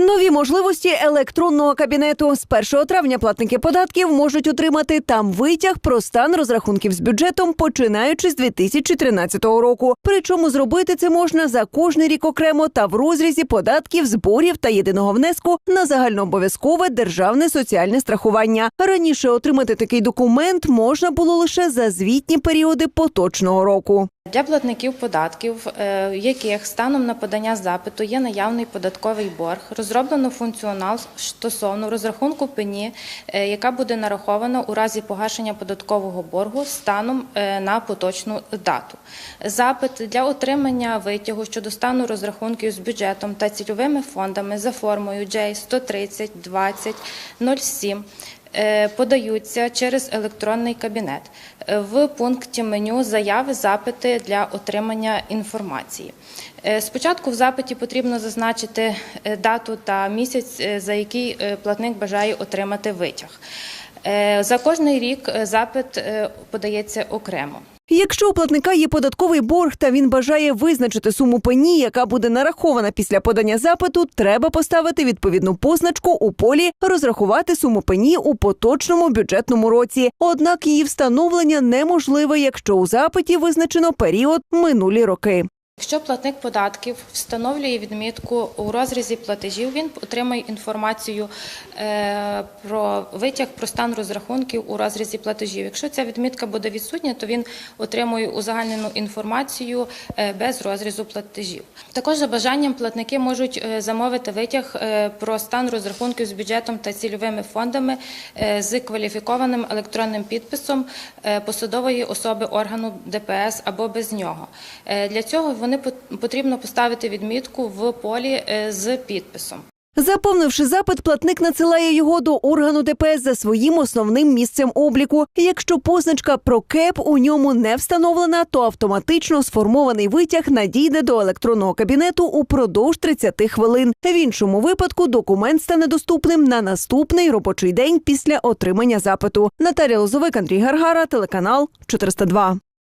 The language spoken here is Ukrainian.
Нові можливості електронного кабінету з 1 травня платники податків можуть отримати там витяг про стан розрахунків з бюджетом, починаючи з 2013 року. Причому зробити це можна за кожний рік окремо та в розрізі податків, зборів та єдиного внеску на загальнообов'язкове державне соціальне страхування. Раніше отримати такий документ можна було лише за звітні періоди поточного року. Для платників податків, е, яких станом на подання запиту є наявний податковий борг, розроблено функціонал стосовно розрахунку пені, е, яка буде нарахована у разі погашення податкового боргу станом е, на поточну дату. Запит для отримання витягу щодо стану розрахунків з бюджетом та цільовими фондами за формою J130 20 07 е, подаються через електронний кабінет Е, в пункті меню заяви запити для отримання інформації. Е, Спочатку в запиті потрібно зазначити е, дату та місяць, е, за який е, платник бажає отримати витяг. Е, За кожний рік е, запит е, подається окремо. Якщо у платника є податковий борг та він бажає визначити суму пені, яка буде нарахована після подання запиту, треба поставити відповідну позначку у полі розрахувати суму пені у поточному бюджетному році. Однак її встановлення неможливе, якщо у запиті визначено період минулі роки. Якщо платник податків встановлює відмітку у розрізі платежів, він отримає інформацію е, про витяг про стан розрахунків у розрізі платежів. Якщо ця відмітка буде відсутня, то він отримує узагальнену інформацію е, без розрізу платежів. Також за бажанням платники можуть е, замовити витяг про стан розрахунків з бюджетом та цільовими фондами з кваліфікованим електронним підписом посадової особи органу ДПС або без нього. Для цього вони пот- потрібно поставити відмітку в полі е, з підписом. Заповнивши запит, платник надсилає його до органу ДПС за своїм основним місцем обліку. Якщо позначка про КЕП у ньому не встановлена, то автоматично сформований витяг надійде до електронного кабінету упродовж 30 хвилин. В іншому випадку документ стане доступним на наступний робочий день після отримання запиту. Наталія Лозовик, Андрій Гаргара, телеканал 402.